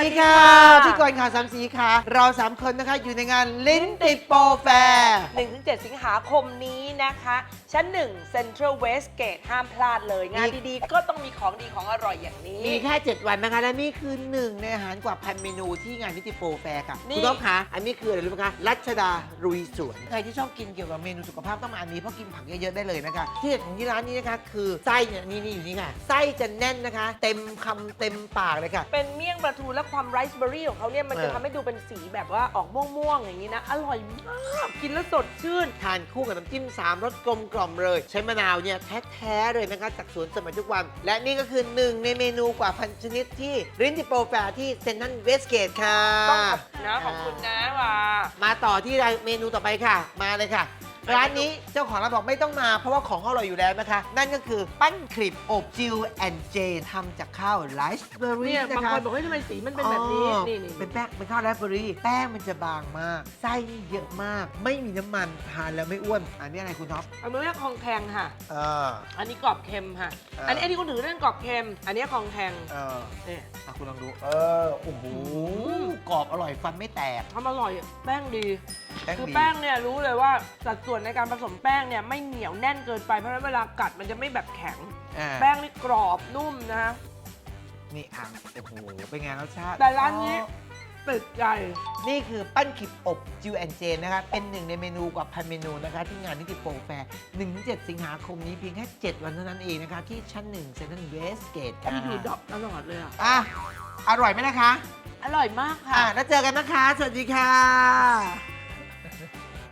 ดีค่ะพี่กรณ์ข่าวสามสีค่ะ เราสามคนนะคะอยู่ในงานลิ้นติดโปรแฟร์1-7 สิงหาคมนี้นะคะ ชั้น1 Central Westgate ห้ามพลาดเลย งานดีๆ ก็ต้องมีของดีของอร่อยอย่างนี้ มีแค่ 7 วันนะคะ และนี่คือหนึ่งในอาหารกว่าพันเมนูที่งานนิติโปรแฟร์ค่ะ นี่ คุณต้องคะอันนี้คืออะไรรู้ไหมคะ รัชดารุยสวน ใครที่ชอบกินเกี่ยวกับเมนูสุขภาพต้องมาอันนี้ เพราะกินผักเยอะ ๆ ได้เลยนะคะ ที่เด็ดของที่ร้านนี้นะคะ คือไส้เนี่ยนี่นี่อยู่นี่ค่ะ ไส้จะแน่นนะคะ เต็มคำเต็มปากเลยค่ะ เป็นเมี่ยงปลาทูและความไรซ์เบอร์รี่ของเขาเนี่ยมันจะเออ ทำให้ดูเป็นสีแบบว่าออกม่วงๆอย่างนี้นะ อร่อยมาก กินแล้วสดชื่น ทานคู่กับน้ำจิ้มสามรสกลมกล่อมเลย ใช้มะนาวเนี่ยแท้ๆเลยนะคะจากสวนสมัยทุกวัน และนี่ก็คือหนึ่งในเมนูกว่าพันชนิดที่รินติโปรแฟร์ที่เซนทรัลเวสเกตค่ะ ต้องขอบคุณนะขอบคุณนะว่ามาต่อที่เมนูต่อไปค่ะ มาเลยค่ะ ร้านนี้เจ้าของร้านบอกไม่ต้องมา เพราะว่าของเขาอร่อยอยู่แล้วนะคะ นั่นก็คือปั้นคลิปอบจิวแอนเจทำจากข้าวไรซ์เบอร์รี่เนี่ยนะบางคะ คนบอกว่าทำไมสีมันเป็นแบบนี้อ๋อนี่นี่เป็นแป้งเป็นข้าวไรซ์เบอร์รี่ แป้งมันจะบางมาก ไส้นี่เยอะมาก ไม่มีน้ำมัน ทานแล้วไม่อ้วน อันนี้อะไรคุณท็อปอันนี้เรียกคองแทงค่ะ เออ อันนี้กรอบเค็มค่ะเอออัอันนี้อันนี้คนถือเรื่องกรอบเค็ม อันนี้คองแทงเออเนี่ย อะคุณลองดู เออ โอ้โหกรอบอร่อยฟันไม่แตก ทำอร่อยแป้งดี แป้งคือดีแป้งเนี่ยรู้เลยว่าสัดส่วนในการผสมแป้งเนี่ยไม่เหนียวแน่นเกินไปเพราะฉะนั้นเวลากัดมันจะไม่แบบแข็ง อ่าแป้งนี่กรอบนุ่มนะฮะนี่อะโอ้โหเป็นไงรสชาติแต่ร้านนี้อ๋อ ติดใจ นี่คือปั้นขิบอบจิวแอนเจนนะคะ เป็นหนึ่งในเมนูกว่าพันเมนูนะคะ ที่งานนิติโปรแฟร์1-7 สิงหาคมนี้เพียงแค่ 7 วันเท่านั้นเองนะคะ ที่ชั้น1เซ็นทรัลเวสเกตอันนี้ผีดอกตลอดเลยอะ อะ อร่อยไหมนะคะ อร่อยมากค่ะ อะ แล้วเจอกันนะคะ สวัสดีค่ะ